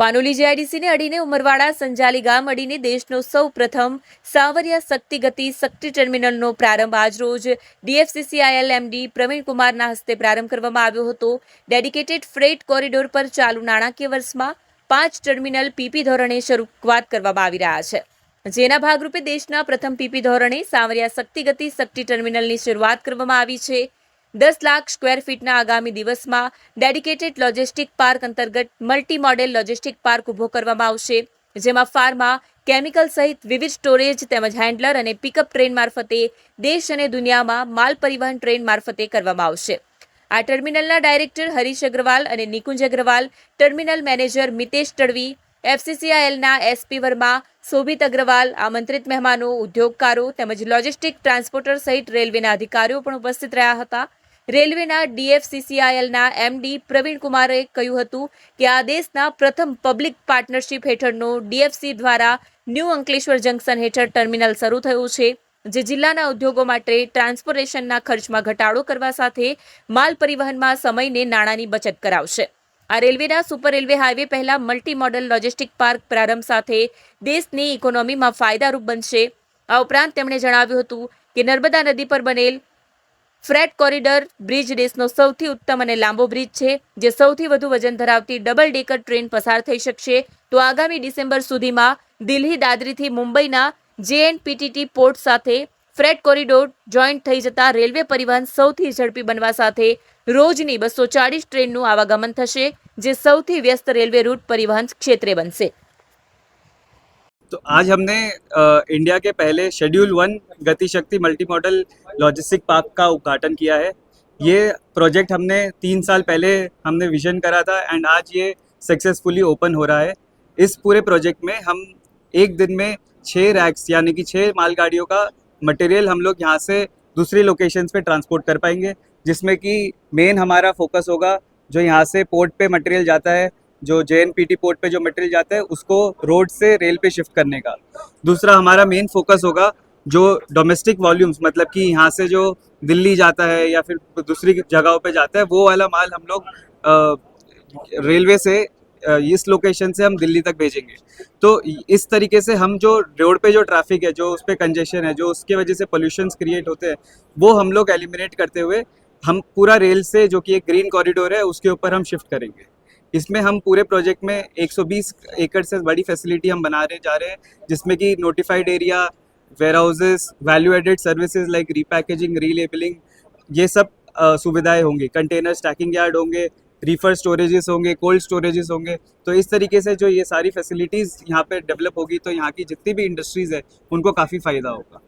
પાનોલી જીઆઈડીસીને અડીને ઉમરવાડા સંજાલી ગામ અડીને દેશનો સૌ પ્રથમ સાવરિયા શક્તિ ગતિ શક્તિ ટર્મિનલનો પ્રારંભ આજરોજ ડીએફસીસીઆઈએલ એમડી પ્રવીણ કુમારના હસ્તે પ્રારંભ કરવામાં આવ્યો હતો. ડેડિકેટેડ ફ્રેટ કોરિડોર પર ચાલુ નાણાકીય વર્ષમાં પાંચ ટર્મિનલ પીપી ધોરણે શરૂઆત કરવામાં આવી રહ્યા છે. જેના ભાગરૂપે દેશના પ્રથમ પીપી ધોરણે સાવરિયા શક્તિ ગતિ શક્તિ ટર્મિનલની શરૂઆત કરવામાં આવી છે. દસ લાખ સ્ક્વેર ફીટના આગામી દિવસમાં ડેડિકેટેડ લોજિસ્ટિક પાર્ક અંતર્ગત મલ્ટી મોડેલ લોજિસ્ટિક પાર્ક ઊભો કરવામાં આવશે, જેમાં ફાર્મા કેમિકલ સહિત વિવિધ સ્ટોરેજ તેમજ હેન્ડલર અને પિકઅપ ટ્રેન મારફતે દેશ અને દુનિયામાં માલ પરિવહન ટ્રેન મારફતે કરવામાં આવશે. આ ટર્મિનલના ડાયરેક્ટર હરીશ અગ્રવાલ અને નિકુંજ અગ્રવાલ ટર્મિનલ મેનેજર મિતેશ તડવી એફસીસીઆઈએલના એસપી વર્મા, શોભિત અગ્રવાલ, આમંત્રિત મહેમાનો, ઉદ્યોગકારો તેમજ લોજિસ્ટિક ટ્રાન્સપોર્ટર સહિત રેલવેના અધિકારીઓ પણ ઉપસ્થિત રહ્યા હતા. રેલવેના ડીએફસીસીઆઈએલના એમડી પ્રવીણ કુમારે કહ્યું હતું કે આ દેશના પ્રથમ પબ્લિક પાર્ટનરશિપ હેઠળનો ડીએફસી દ્વારા ન્યૂ અંકલેશ્વર જંકશન હેઠળ ટર્મિનલ શરૂ થયું છે, જે જિલ્લાના ઉદ્યોગો માટે ટ્રાન્સપોર્ટેશનના ખર્ચમાં ઘટાડો કરવા સાથે માલ પરિવહનમાં સમયને નાણાંની બચત કરાવશે. આ રેલવેના સુપર રેલવે હાઈવે પહેલા મલ્ટી મોડલ લોજિસ્ટિક પાર્ક પ્રારંભ સાથે દેશની ઇકોનોમીમાં ફાયદારૂપ બનશે. આ ઉપરાંત તેમણે જણાવ્યું હતું કે નર્મદા નદી પર બનેલ ફ્રેટ કોરિડોર બ્રિજ દેશનો સૌથી ઉત્તમ અને લાંબો બ્રિજ છે, જે સૌથી વધુ વજન ધરાવતી ડબલ ડેકર ટ્રેન પસાર થઈ શકશે. તો આગામી ડિસેમ્બર સુધીમાં દિલ્હી દાદરીથી મુંબઈના જેએનપીટીટી પોર્ટ સાથે ફ્રેટ કોરિડોર જોઈન્ટ થઈ જતા રેલવે પરિવહન સૌથી ઝડપી બનવા સાથે રોજની બસો ચાળીસ ટ્રેનનું આવાગમન થશે, જે સૌથી વ્યસ્ત રેલવે રૂટ પરિવહન ક્ષેત્રે બનશે. तो आज हमने इंडिया के पहले schedule one Gatishakti multi model logistic park का उद्घाटन किया है। ये प्रोजेक्ट हमने तीन साल पहले हमने विजन करा था एंड आज ये सक्सेसफुली ओपन हो रहा है। इस पूरे प्रोजेक्ट में हम एक दिन में छः रैक्स यानी कि छः मालगाड़ियों का मटेरियल हम लोग यहाँ से दूसरी लोकेशंस पे ट्रांसपोर्ट कर पाएँगे, जिसमें कि मेन हमारा फोकस होगा, जो यहाँ से पोर्ट पे मटेरियल जाता है जो जेएनपीटी पोर्ट पे जो मटेरियल जाता है, उसको रोड से रेल पे शिफ्ट करने का। दूसरा हमारा मेन फोकस होगा जो डोमेस्टिक वॉल्यूम्स मतलब कि यहाँ से जो दिल्ली जाता है या फिर दूसरी जगहों पे जाता है, वो वाला माल हम लोग रेलवे से इस लोकेशन से हम दिल्ली तक भेजेंगे। तो इस तरीके से हम जो रोड पे जो ट्रैफ़िक है, जो उस पर कंजेशन है, जो उसके वजह से पोल्यूशन क्रिएट होते हैं, वो हम लोग एलिमिनेट करते हुए हम पूरा रेल से जो कि एक ग्रीन कॉरिडोर है, उसके ऊपर हम शिफ्ट करेंगे। इसमें हम पूरे प्रोजेक्ट में 120 एकड़ से बड़ी फैसिलिटी हम बना रहे, जा रहे हैं, जिसमें कि notified area warehouses value added services like repackaging relabelling ये सब सुविधाएँ होंगी। कंटेनर स्टैकिंग यार्ड होंगे रीफर स्टोरेजेस होंगे कोल्ड स्टोरेजेस होंगे। तो इस तरीके से जो ये सारी फैसिलिटीज़ यहाँ पे डेवलप होगी तो यहाँ की जितनी भी इंडस्ट्रीज़ है, उनको काफ़ी फ़ायदा होगा।